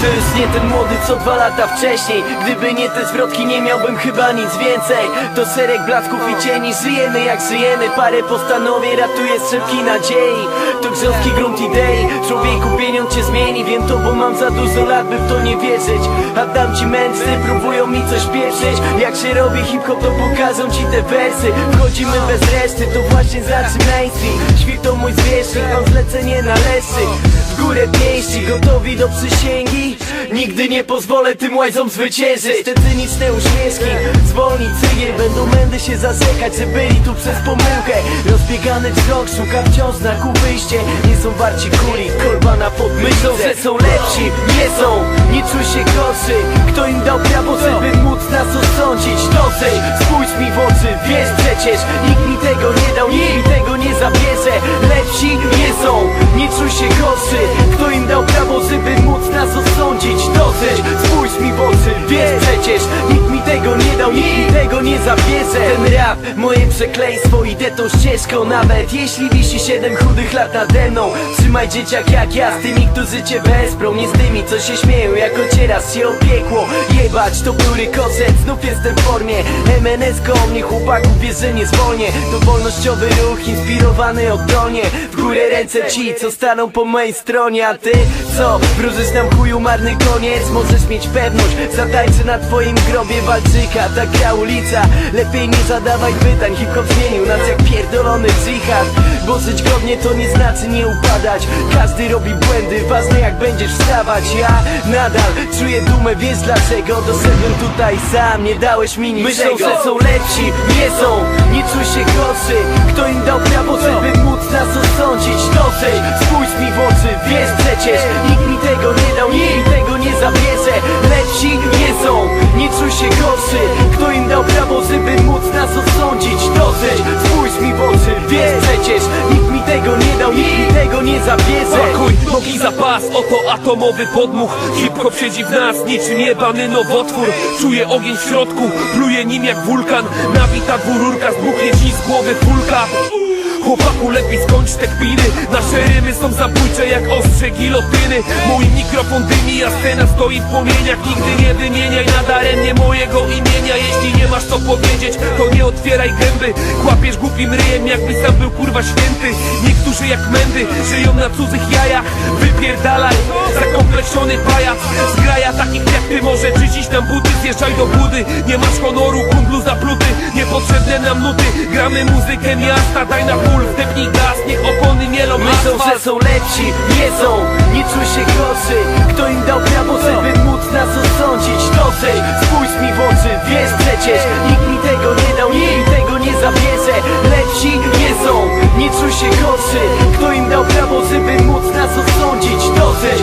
To już nie ten młody co dwa lata wcześniej. Gdyby nie te zwrotki nie miałbym chyba nic więcej. To serek blasków i cieni Żyjemy jak żyjemy. Parę postanowień ratuje strzępki nadziei. To grząski grunt idei. Człowieku pieniądz cię zmieni. Wiem to bo mam za dużo lat by w to nie wierzyć. A dam ci męsy próbują mi coś pieprzyć. Jak się robi hip-hop to pokażą ci te wersy. Wchodzimy bez reszty to właśnie znaczy mainstream Świt to mój zwierzchnik Mam zlecenie na lesy W górę pięści gotowi do przysięgi Nigdy nie pozwolę tym łajzom zwyciężyć. Te cyniczne uśmieszki. Zwolni cygiel Będą mędy się zasekać Że byli tu przez pomyłkę. Rozbiegany wzrok Szuka wciąż znaku wyjście Nie są warci kuli Kolba na podmyślą Że są lepsi Nie są. Nie czuj się gorszy. Kto im dał prawo Żeby móc nas osądzić? Dosyć. Spójrz mi w oczy. Wiesz przecież Nikt mi tego nie dał Nikt mi tego nie zabierze. Lepsi Wiesz przecież Nikt mi tego nie dał Nikt mi tego nie zabierze Ten rap. Moje przekleństwo Idę tą ścieżką. Nawet jeśli wisi siedem chudych lat nade mną Trzymaj dzieciak jak ja. Z tymi, którzy cię wesprą Nie z tymi, co się śmieją Jak ocieras się opiekło Jebać to był rykoszet Znów jestem w formie. MNS koło mnie chłopaków Wiesz, że nie zwolnię. To wolnościowy ruch Inspirowany oddolnie W górę ręce ci, co staną po mojej stronie. A ty, co? Wróżysz nam chuju marny koniec. Możesz mieć pewność Zatańczę na twoim grobie walczyka. Ta gra Lepiej nie zadawaj pytań. Hip-hop zmienił nas jak pierdolony dżihad Bo żyć godnie to nie znaczy nie upadać. Każdy robi błędy Ważne jak będziesz wstawać. Ja nadal czuję dumę Wiesz dlaczego? Doszedłem tutaj sam Nie dałeś mi niczego? Myślą, że są lepsi Nie są. Nie czuj się gorszy. Kto im dał prawo, żeby móc nas osądzić? Dosyć Spójrz mi w oczy. Wiesz przecież Nikt mi tego nie dał Nikt mi tego nie zabierze. Lepsi nie są. Nie czuj się gorszy nie zabierze Pakuj nogi za pas, oto atomowy podmuch. Hip-hop siedzi w nas, niczym jebany nowotwór. Czuję ogień w środku, pluje nim jak wulkan. Nabita dwururka, zbuchnie ci z głowy kulka Chłopaku lepiej skończ te kpiny Nasze rymy są zabójcze jak ostrze gilotyny. Mój mikrofon dymi, a scena stoi w płomieniach. Nigdy nie wymieniaj nadaremnie mojego imienia. Jeśli nie masz co powiedzieć, to nie otwieraj gęby. Kłapiesz głupim ryjem, jakbyś sam był kurwa święty. Niektórzy jak mędy, żyją na cudzych jajach. Wypierdalaj, pieprzony pajac Zgraja takich jak ty może czyścić nam buty Zjeżdżaj do budy, nie masz honoru, kundlu za zapluty Niepotrzebne nam nuty, gramy muzykę miasta Daj na ból, wdepnij gaz, niech opony mielą Myślą, że są lepsi, nie są, nie czuj się gorszy Kto im dał prawo, żeby móc nas osądzić? Dosyć, spójrz mi w oczy, wiesz przecież. Nikt mi tego nie dał, nikt mi tego nie zabierze. Lepsi nie są, nie czuj się gorszy Kto im dał prawo, żeby móc nas osądzić? Dosyć,